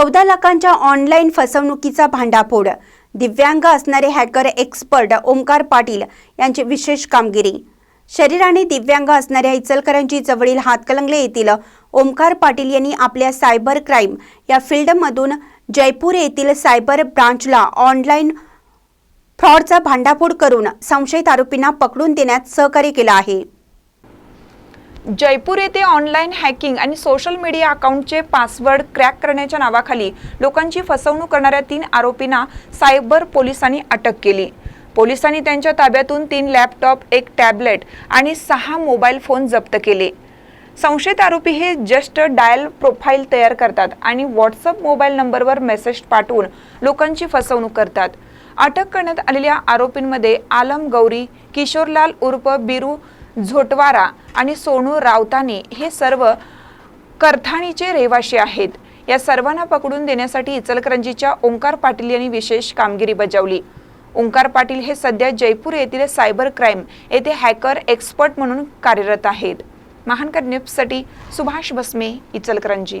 चौदा लाखांच्या ऑनलाईन फसवणुकीचा भांडाफोड. दिव्यांग असणारे हॅकर एक्सपर्ट ओमकार पाटील यांची विशेष कामगिरी. शरीराने दिव्यांग असणाऱ्या इचलकरांची जवळील हातकलंगले येथील ओमकार पाटील यांनी आपल्या सायबर क्राईम या फील्डमधून जयपूर येथील सायबर ब्रांचला ऑनलाईन फ्रॉडचा भांडाफोड करून संशयित आरोपींना पकडून देण्यात सहकार्य केलं आहे. जयपूर येथे ऑनलाईन हॅकिंग आणि सोशल मीडिया अकाउंटचे पासवर्ड क्रॅक करण्याच्या नावाखाली लोकांची फसवणूक करणाऱ्या तीन आरोपींना सायबर पोलिसांनी अटक केली. पोलिसांनी त्यांच्या ताब्यातून तीन लॅपटॉप एक टॅबलेट आणि सहा मोबाईल फोन जप्त केले. संशयित आरोपी हे जस्ट डायल प्रोफाईल तयार करतात आणि व्हॉट्सअप मोबाईल नंबरवर मेसेज पाठवून लोकांची फसवणूक करतात. अटक करण्यात आलेल्या आरोपींमध्ये आलम गौरी किशोरलाल उर्फ बिरू झोटवारा आणि सोनू रावताने हे सर्व करथाणीचे रहिवाशी आहेत. या सर्वांना पकडून देण्यासाठी इचलकरंजीच्या ओंकार पाटील यांनी विशेष कामगिरी बजावली. ओंकार पाटील हे सध्या जयपूर येथील सायबर क्राईम येथे हॅकर एक्सपर्ट म्हणून कार्यरत आहेत. महानकर न्यूजसाठी सुभाष भस्मे इचलकरंजी.